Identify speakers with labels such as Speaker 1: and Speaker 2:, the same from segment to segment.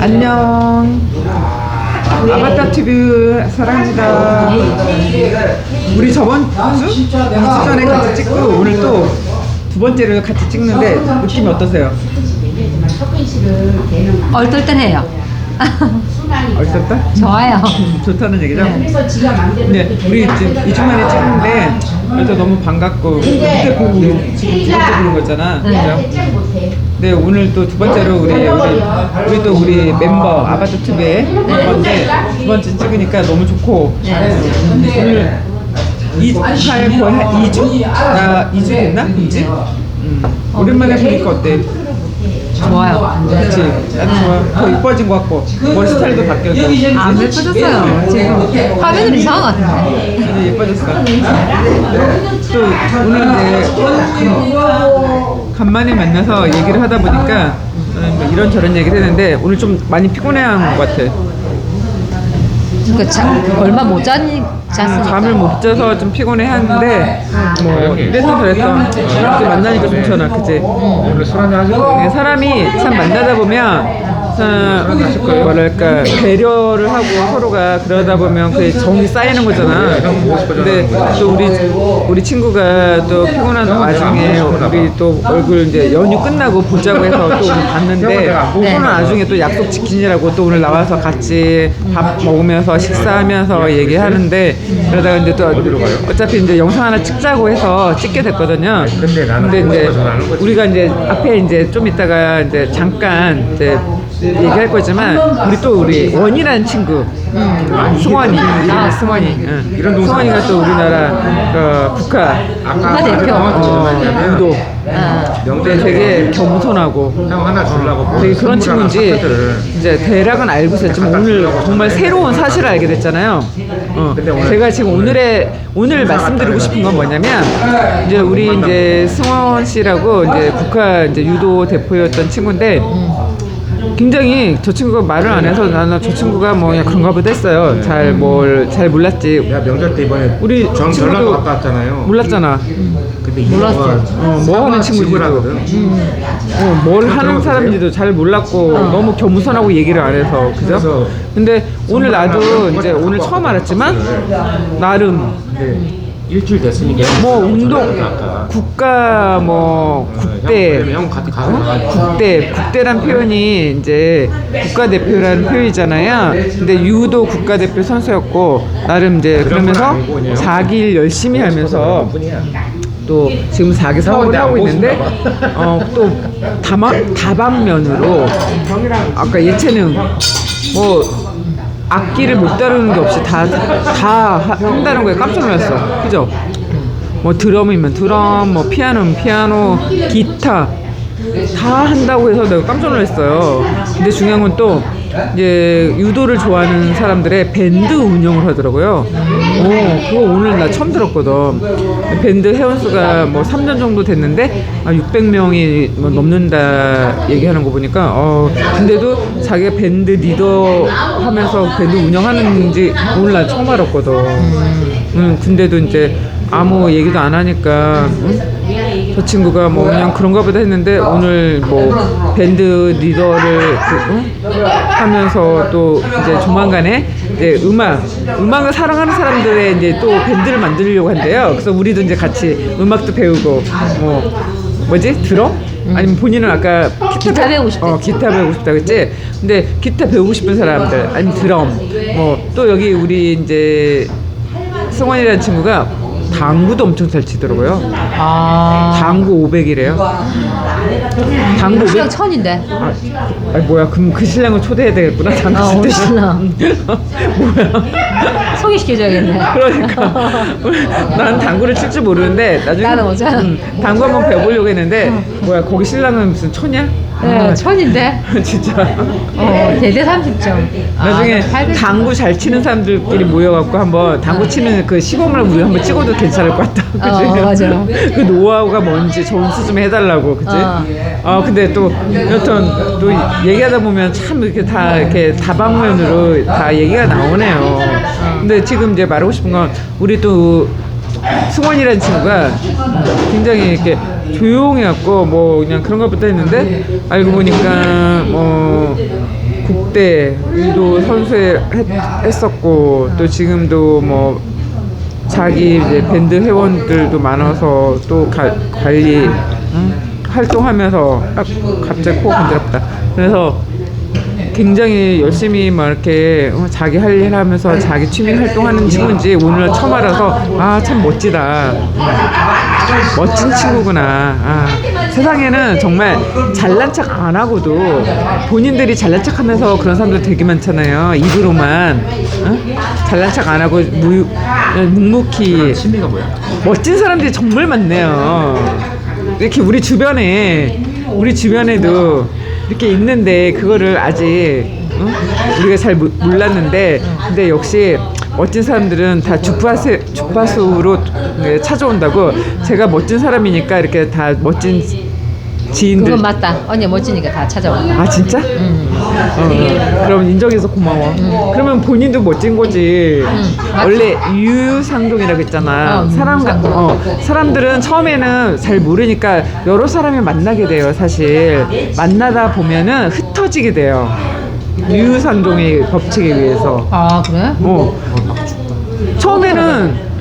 Speaker 1: 안녕. 아바타 TV 사랑합니다. 우리 저번 주? 주 전에 같이 찍고 오늘 또 두 번째를 같이 찍는데 느낌이 어떠세요?
Speaker 2: 얼떨떨해요.
Speaker 1: 어땠다?
Speaker 2: 좋아요.
Speaker 1: 좋다는 얘기죠?
Speaker 2: 네.
Speaker 1: 네, 우리 지금 2주 만에 찍는데 그래서 너무 반갑고 그때 보고 우리 보는 거잖아. 그죠? 네, 오늘 또 두 번째로 우리 우리 우리 또 우리 멤버 아바타 TV의 멤버인데 두 번째 찍으니까 너무 좋고 오늘 이 차에 거의 한 2주? 나 2주 됐나? 2주? 음, 오랜만에 보니까 어때?
Speaker 2: 좋아요.
Speaker 1: 그렇지. 나도 좋아. 더 이뻐진 것 같고 머리 스타일도 바뀌었어.
Speaker 2: 안 예뻐졌어요. 지금 화면은 이상한 것 같은데.
Speaker 1: 이제 예뻐졌어. 또 오늘 이제 간만에 만나서 얘기를 하다 보니까 뭐 이런저런 얘기를 했는데 오늘 좀 많이 피곤해한 것 같아.
Speaker 2: 그 자, 얼마 못 잤니? 잤으니까.
Speaker 1: 잠을 못 자서 좀 피곤해하는데 뭐 이래서 저래서 이렇게 만나니까 좋잖아, 그지?
Speaker 3: 오늘 술 한잔 거예요?
Speaker 1: 네, 사람이 참 만나다 보면 참 뭐랄까 배려를 하고 서로가 그러다 보면 그 정이 쌓이는 거잖아. 근데 또 우리 우리 친구가 또 피곤한 와중에 우리 또 얼굴 이제 연휴 끝나고 보자고 해서 또 오늘 봤는데 피곤한 와중에 또 약속 지키느라고 또 오늘 나와서 같이 밥 먹으면서 식사하면서 얘기하는데 그러다가 이제 또 어차피 이제 영상 하나 찍자고 해서 찍게 됐거든요.
Speaker 3: 근데
Speaker 1: 이제. 우리가 이제 앞에 이제 좀 이따가 이제 잠깐 이제 얘기할 거지만 우리 또 우리 원이라는 친구 승원이 이름이 승원이 응. 승원이가 또 우리나라 그 국가
Speaker 2: 국가 대표.
Speaker 1: 어, 유도
Speaker 2: 아,
Speaker 1: 근데 되게 겸손하고
Speaker 3: 형 하나 주려고 뭐
Speaker 1: 되게 그런
Speaker 3: 선물 하나
Speaker 1: 친구인지. 이제 대략은 알고 있었지만 오늘 정말 새로운 사실을 알게 됐잖아요. 어, 제가 지금 오늘의 오늘 말씀드리고 싶은 건 뭐냐면 이제 우리 이제 승원 씨라고 이제 국가 이제 유도 대표였던 친구인데 굉장히 저 친구가 말을 안 해서 나는 저 친구가 뭐 그냥 그런가 보다 했어요. 잘 뭘 잘 몰랐지.
Speaker 3: 내가 명절 때 이번에
Speaker 1: 우리
Speaker 3: 정 전라도
Speaker 1: 친구도
Speaker 3: 갔다 왔잖아요.
Speaker 1: 몰랐잖아.
Speaker 3: 근데 몰랐어.
Speaker 1: 어, 뭐 하는 친구인지도.
Speaker 3: 하거든.
Speaker 1: 어, 뭘 하는. 사람인지도 잘 몰랐고 너무 겸손하고 얘기를 안 해서 그죠?
Speaker 3: 그래서
Speaker 1: 근데 오늘 나도 이제 오늘 처음. 알았지만 나름
Speaker 3: 근데 일주일 됐으니까 뭐형
Speaker 1: 운동. 국가 뭐
Speaker 3: 어, 형
Speaker 1: 국대
Speaker 3: 같이 가서
Speaker 1: 국대 국대란 표현이 이제 국가대표라는 표현이잖아요. 근데 유도 국가대표 선수였고 나름 이제 그러면서 자기 일 열심히 하면서. 또 지금 자기 사업을 하고
Speaker 3: 보고
Speaker 1: 있는데. 어 또 다방 다방면으로 아까 예체능 뭐 악기를 못 다루는 게 없이 다 다 한다는 거에 깜짝 놀랐어. 그죠? 뭐 드럼이면 드럼, 뭐 피아노면 피아노, 기타 다 한다고 해서 내가 깜짝 놀랐어요. 근데 중요한 건 또 이제 유도를 좋아하는 사람들의 밴드 운영을 하더라고요. 오, 그거 오늘 나 처음 들었거든. 밴드 회원수가 뭐 3년 정도 됐는데 아, 600명이 뭐 넘는다 얘기하는 거 보니까 어, 근데도 자기가 밴드 리더 하면서 밴드 운영하는지 오늘 나 처음 알았거든. 음, 근데도 이제 아무 얘기도 안 하니까 응? 저 친구가 뭐 그냥 그런가 보다 했는데 오늘 뭐 밴드 리더를 그, 응? 하면서 또 이제 조만간에 이제 음악 음악을 사랑하는 사람들의 이제 또 밴드를 만들려고 한대요. 그래서 우리도 이제 같이 음악도 배우고 뭐 뭐지 드럼? 아니면 본인은 아까
Speaker 2: 기타 배우고 싶대.
Speaker 1: 어, 기타 배우고 싶다 그랬지? 근데 기타 배우고 싶은 사람들 아니면 드럼 뭐 또 여기 우리 이제 승원이라는 친구가 당구도 엄청 잘 치더라고요.
Speaker 2: 아.
Speaker 1: 당구 500이래요. 당구 500.
Speaker 2: 수영 천인데.
Speaker 1: 아, 아 뭐야? 그럼 그 신랑을 초대해야 되겠구나. 당구
Speaker 2: 아,
Speaker 1: 칠
Speaker 2: 우리
Speaker 1: 때.
Speaker 2: 신랑.
Speaker 1: 뭐야?
Speaker 2: 소개시켜줘야겠네.
Speaker 1: 그러니까 난 당구를 칠 줄 모르는데 나중에
Speaker 2: 나는 못하잖아.
Speaker 1: 음, 당구 한번 배워보려고 했는데 뭐야 거기 신랑은 무슨 초냐?
Speaker 2: 네,
Speaker 1: 아,
Speaker 2: 천인데.
Speaker 1: 진짜
Speaker 2: 어, 대대 30점.
Speaker 1: 나중에
Speaker 2: 아, 800.
Speaker 1: 당구 잘 치는 사람들끼리 모여갖고 한번 당구 치는 그 시범을 우리 한번 찍어도 괜찮을 것 같다. 그지?
Speaker 2: 어, 맞아.
Speaker 1: 그 노하우가 뭔지 점수 좀 해달라고, 그지?
Speaker 2: 어.
Speaker 1: 아 근데 또 여튼 또 얘기하다 보면 참 이렇게 다 이렇게 다방면으로 다 얘기가 나오네요. 근데 지금 이제 말하고 싶은 건 우리 또 승원이라는 친구가 굉장히 이렇게 조용해갖고 뭐 그냥 그런 것부터 했는데 알고 보니까 뭐 국대 유도 선수 했었고 또 지금도 뭐 자기 이제 밴드 회원들도 많아서 또 가- 관리 응? 활동하면서 아, 갑자기 코 간지럽다. 그래서 굉장히 열심히 막 이렇게 어, 자기 할 일 하면서 자기 취미 활동하는 친구인지 오늘 처음 알아서 아 참 멋지다. 멋진 친구구나. 아, 세상에는 정말 잘난 척 안 하고도 본인들이 잘난 척 하면서 그런 사람들 되게 많잖아요. 입으로만. 어? 잘난 척 안 하고 무, 묵묵히.
Speaker 3: 취미가 뭐야?
Speaker 1: 멋진 사람들이 정말 많네요. 이렇게 우리 주변에, 우리 주변에도 이렇게 있는데 그거를 아직 어? 우리가 잘 모- 몰랐는데 근데 역시 멋진 사람들은 다 주파수, 주파수로 네, 찾아온다고 제가 멋진 사람이니까 이렇게 다 멋진 지인들
Speaker 2: 그건 맞다. 언니 멋지니까 다 찾아와.
Speaker 1: 아 진짜? 어, 그럼 인정해서 고마워. 그러면 본인도 멋진 거지.
Speaker 2: 맞지.
Speaker 1: 원래 유상종이라고 했잖아.
Speaker 2: 어,
Speaker 1: 사람
Speaker 2: 유상종.
Speaker 1: 어, 사람들은 처음에는 잘 모르니까 여러 사람이 만나게 돼요. 사실 만나다 보면은 흩어지게 돼요. 유상종의 법칙에 의해서.
Speaker 2: 아 그래?
Speaker 1: 어. 처음에는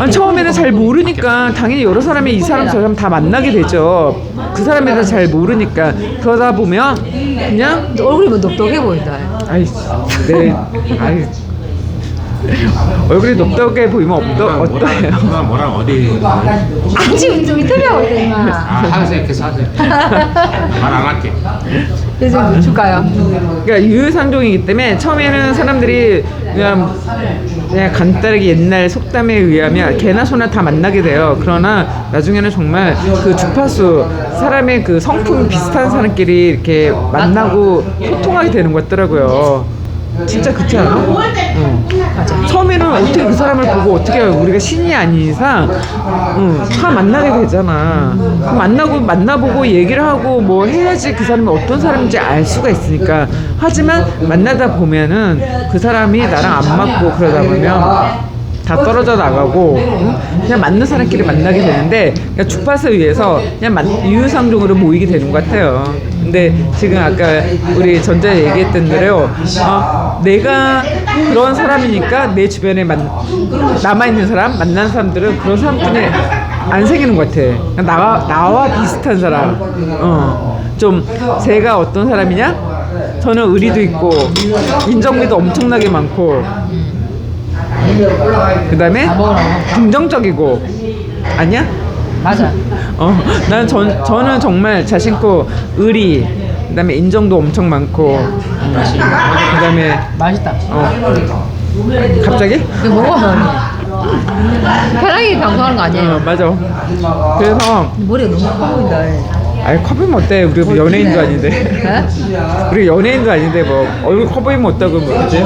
Speaker 1: 아니, 처음에는 잘 모르니까 당연히 여러 사람이 이 사람 저 사람 다 만나게 되죠. 그 사람에 대해서 잘 모르니까 그러다 보면 그냥
Speaker 2: 너 얼굴이 뭐 똑똑해 보인다.
Speaker 1: 아이 내 아이 얼굴이 높다게 보이면 없더 어떠해요?
Speaker 3: 누가 뭐랑 어디
Speaker 2: 아아좀 인터뷰하고 있다 임마.
Speaker 3: 하세요 계속 하세요 말 안 할게
Speaker 2: 그래서 줄까요?
Speaker 1: 그러니까 유유상종이기 때문에 처음에는 사람들이 그냥 그냥 간단하게 옛날 속담에 의하면 개나 소나 다 만나게 돼요. 그러나 나중에는 정말 그 주파수 사람의 그 성품 비슷한 사람끼리 이렇게 만나고 소통하게 되는 것 같더라고요. 진짜 그렇지 않아? 어. 처음에는 어떻게 그 사람을 보고 어떻게 우리가 신이 아닌 이상 응, 다 만나게 되잖아. 그럼 만나고 만나보고 얘기를 하고 뭐 해야지 그 사람이 어떤 사람인지 알 수가 있으니까. 하지만 만나다 보면은 그 사람이 나랑 안 맞고 그러다 보면 다 떨어져 나가고 응? 그냥 맞는 사람끼리 만나게 되는데 그냥 주파수에 의해서 그냥 만- 유유상종으로 모이게 되는 것 같아요. 근데 지금 아까 우리 전자 얘기했던 대로 어, 내가 그런 사람이니까 내 주변에 만, 남아있는 사람 만난 사람들은 그런 사람들이 안 생기는 것 같아. 나와 나와 비슷한 사람. 어. 좀 제가 어떤 사람이냐? 저는 의리도 있고 인정미도 엄청나게 많고 그 다음에 긍정적이고 아니야?
Speaker 2: 맞아.
Speaker 1: 어, 난 전, 저는 정말 자신있고 의리, 그다음에 인정도 엄청 많고, 음, 그다음에
Speaker 2: 맛있다.
Speaker 1: 어, 갑자기?
Speaker 2: 이거 먹어. 편하게 방송하는 거
Speaker 1: 어,
Speaker 2: 아니에요?
Speaker 1: 맞아. 그래서
Speaker 2: 머리가 너무 커 보인다.
Speaker 1: 아이 커 보이면 어때? 우리 뭐 연예인도 아닌데.
Speaker 2: 에?
Speaker 1: 우리 연예인도 아닌데 뭐 얼굴 커 보이면 어따고 뭐 그지?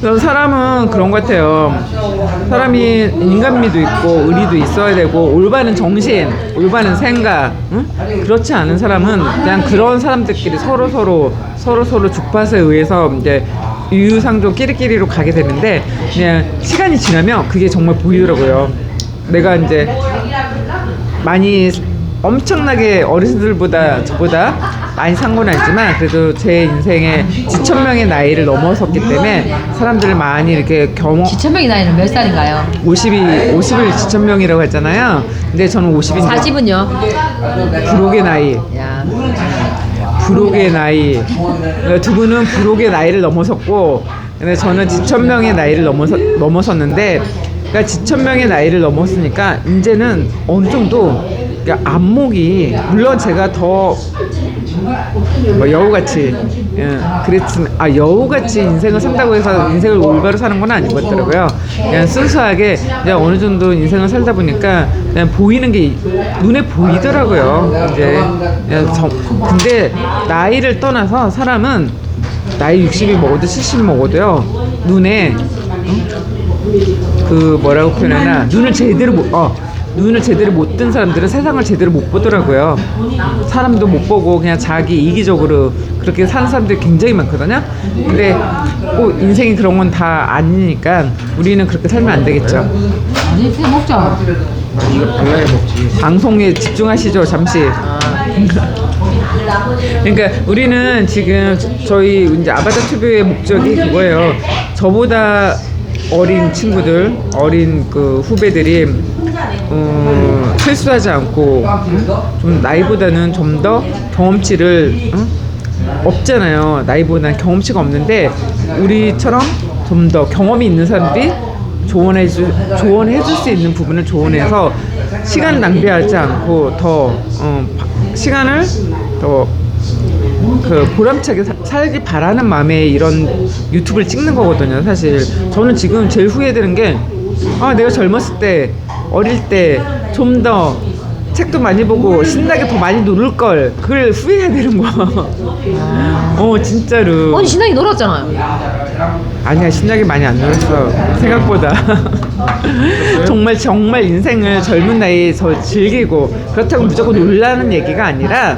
Speaker 1: 그래서 사람은 그런 것 같아요. 사람이 인간미도 있고 의리도 있어야 되고 올바른 정신, 올바른 생각, 응? 그렇지 않은 사람은 그냥 그런 사람들끼리 서로 서로 서로 서로 주파수에 의해서 이제 유유상종 끼리끼리로 가게 되는데 그냥 시간이 지나면 그게 정말 보이더라고요. 내가 이제 많이 엄청나게 어르신들보다 저보다 많이 산건 아니지만 그래도 제 인생에 지천명의 나이를 넘어섰기 때문에 사람들을 많이 이렇게 경험
Speaker 2: 지천명이 나이는 몇 살인가요?
Speaker 1: 50이 50을 지천명이라고 했잖아요. 근데 저는 50인데
Speaker 2: 40은요?
Speaker 1: 불혹의 나이,
Speaker 2: 야.
Speaker 1: 불혹의 나이. 그러니까 두 분은 불혹의 나이를 넘어섰고, 근데 저는 지천명의 나이를 넘어서 넘어섰는데, 그러니까 지천명의 나이를 넘었으니까 이제는 어느 정도 그러니까 안목이 물론 제가 더 뭐 여우같이 예, 그랬지만 아 여우같이 인생을 산다고 해서 인생을 올바로 사는 건 아닌 것 같더라고요. 그냥 순수하게 그냥 어느 정도 인생을 살다 보니까 그냥 보이는 게 눈에 보이더라고요. 이제 그냥 저, 근데 나이를 떠나서 사람은 나이 60이 먹어도 70이 먹어도요 눈에 어? 그 뭐라고 표현하나 눈을 제대로 못 어. 눈을 제대로 못 뜬 사람들은 세상을 제대로 못 보더라고요. 사람도 못 보고 그냥 자기 이기적으로 그렇게 사는 사람들이 굉장히 많거든요. 근데 꼭 인생이 그런 건 다 아니니까 우리는 그렇게 살면 안 되겠죠.
Speaker 2: 아니 그냥 먹자.
Speaker 3: 이거 발라야 먹지
Speaker 1: 방송에 집중하시죠, 잠시. 그러니까 우리는 지금 저희 이제 아바타 튜브의 목적이 그거예요. 저보다 어린 친구들, 어린 그 후배들이 어, 실수하지 않고 음? 좀 나이보다는 좀 더 경험치를 응? 없잖아요. 나이보다는 경험치가 없는데 우리처럼 좀 더 경험이 있는 사람들이 조언해 주 조언해 줄 수 있는 부분을 조언해서 시간 낭비하지 않고 더 어, 바- 시간을 더 그 보람차게 사- 살기 바라는 마음에 이런 유튜브를 찍는 거거든요. 사실 저는 지금 제일 후회되는 게 아, 내가 젊었을 때 어릴 때 좀 더 책도 많이 보고 신나게 더 많이 놀을 걸 그걸 후회해야 되는 거야. 어 진짜로.
Speaker 2: 언니 신나게 놀았잖아요.
Speaker 1: 아니야 신나게 많이 안 놀았어 생각보다 정말 정말 인생을 젊은 나이에 더 즐기고 그렇다고 무조건 놀라는 얘기가 아니라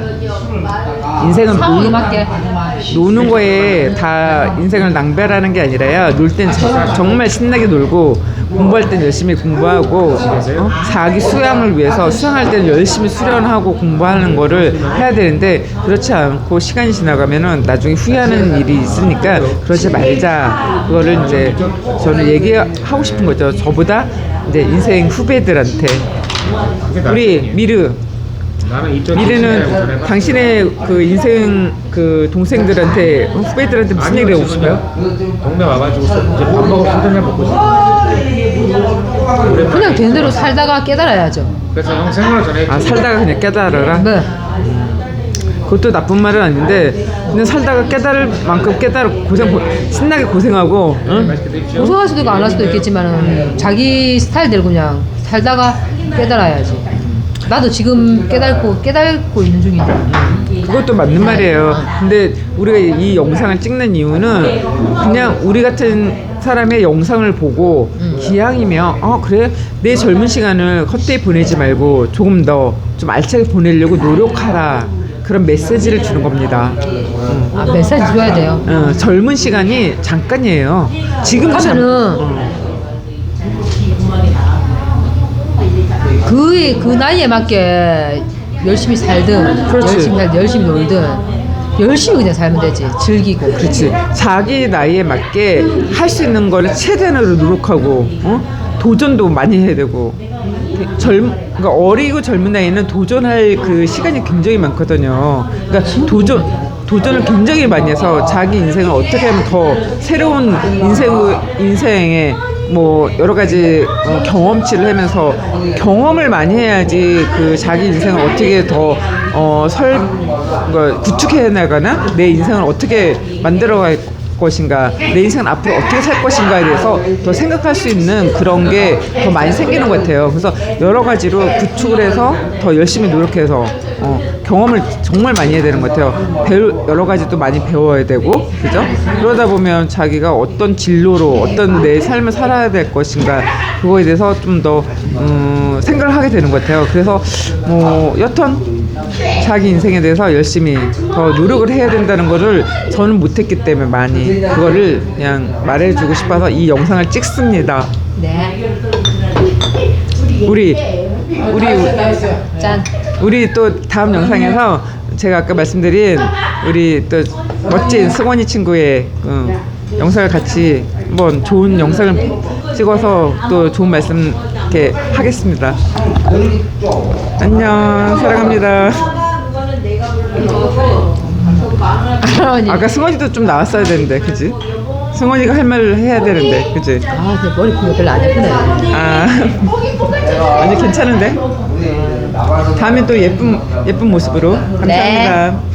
Speaker 1: 인생은 노는. 노는 거에 다 인생을 낭비하라는 게 아니라요 놀 땐 정말 신나게 놀고 공부할 땐 열심히 공부하고 어? 자기 수양을 위해서 수양할 땐 열심히 수련하고 공부하는 거를 해야 되는데 그렇지 않고 시간이 지나가면은 나중에 후회하는 일이 있으니까 그러지 말자 그거를 이제 저는 얘기하고 싶은 거죠 저보다 이제 인생 후배들한테 우리. 미르 미르는 당신의 그 인생 그 동생들한테 후배들한테 무슨 얘기를 하고 싶어요?
Speaker 3: 동네 와가지고 이제 밥 먹고 소주 먹고 싶어.
Speaker 2: 그냥 되는 대로 살다가 깨달아야죠.
Speaker 3: 그래서 형 생활 전에
Speaker 1: 아 살다가 그냥 깨달아라.
Speaker 2: 네.
Speaker 1: 그것도 나쁜 말은 아닌데 그냥 살다가 깨달을 만큼 깨달고 고생 고- 신나게 고생하고 응?
Speaker 3: 맛있게 드십시오.
Speaker 2: 고생할 수도 있고 안 할 수도 있겠지만 자기 스타일대로 그냥 살다가 깨달아야지. 나도 지금 깨달고 깨달고 있는 중인데.
Speaker 1: 그것도 맞는 말이에요. 근데 우리가 이 영상을 찍는 이유는 그냥 우리 같은 사람의 영상을 보고 기왕이면 어 그래 내 젊은 시간을 헛되이 보내지 말고 조금 더 좀 알차게 보내려고 노력하라 그런 메시지를 주는 겁니다.
Speaker 2: 아 메시지 줘야 돼요.
Speaker 1: 어, 젊은 시간이 잠깐이에요. 지금도 잠-
Speaker 2: 하면은 그, 그 나이에 맞게 열심히 살든
Speaker 1: 그렇지.
Speaker 2: 열심히 살 열심히 놀든 열심히 그냥 살면 되지 즐기고
Speaker 1: 그렇지. 자기 나이에 맞게 할 수 있는 거를 최대한으로 노력하고, 어? 도전도 많이 해야 되고. 젊, 그러니까 어리고 젊은 나이에는 도전할 그 시간이 굉장히 많거든요. 그러니까 도전, 도전을 굉장히 많이 해서 자기 인생을 어떻게 하면 더 새로운 인생, 인생에 뭐 여러 가지 어, 경험치를 하면서 경험을 많이 해야지 그 자기 인생을 어떻게 더 어, 설, 그 구축해 나가나? 내 인생을 어떻게 만들어갈 것인가 내 인생은 앞으로 어떻게 살 것인가에 대해서 더 생각할 수 있는 그런 게 더 많이 생기는 것 같아요. 그래서 여러 가지로 구축을 해서 더 열심히 노력해서 어, 경험을 정말 많이 해야 되는 것 같아요. 배울 여러 가지도 많이 배워야 되고 그죠? 그러다 보면 자기가 어떤 진로로 어떤 내 삶을 살아야 될 것인가 그거에 대해서 좀더 음, 생각을 하게 되는 것 같아요. 그래서 뭐 여튼 자기 인생에 대해서 열심히 더 노력을 해야 된다는 거를 저는 못했기 때문에 많이 그거를 그냥 말해주고 싶어서 이 영상을 찍습니다.
Speaker 2: 네.
Speaker 1: 우리 우리
Speaker 2: 짠.
Speaker 1: 우리 또 다음 영상에서 제가 아까 말씀드린 우리 또 멋진 승원이 친구의 그 영상을 같이 한번 좋은 영상을 찍어서 또 좋은 말씀 이렇게 하겠습니다. 안녕 사랑합니다. 아까 승원이도 좀 나왔어야 되는데 그지? 승원이가 할 말을 해야 되는데 그지?
Speaker 2: 아, 내 머리 굴려 별로 안 예쁘네.
Speaker 1: 아 아니 괜찮은데? 다음에 또 예쁜 예쁜 모습으로 감사합니다.
Speaker 2: 네.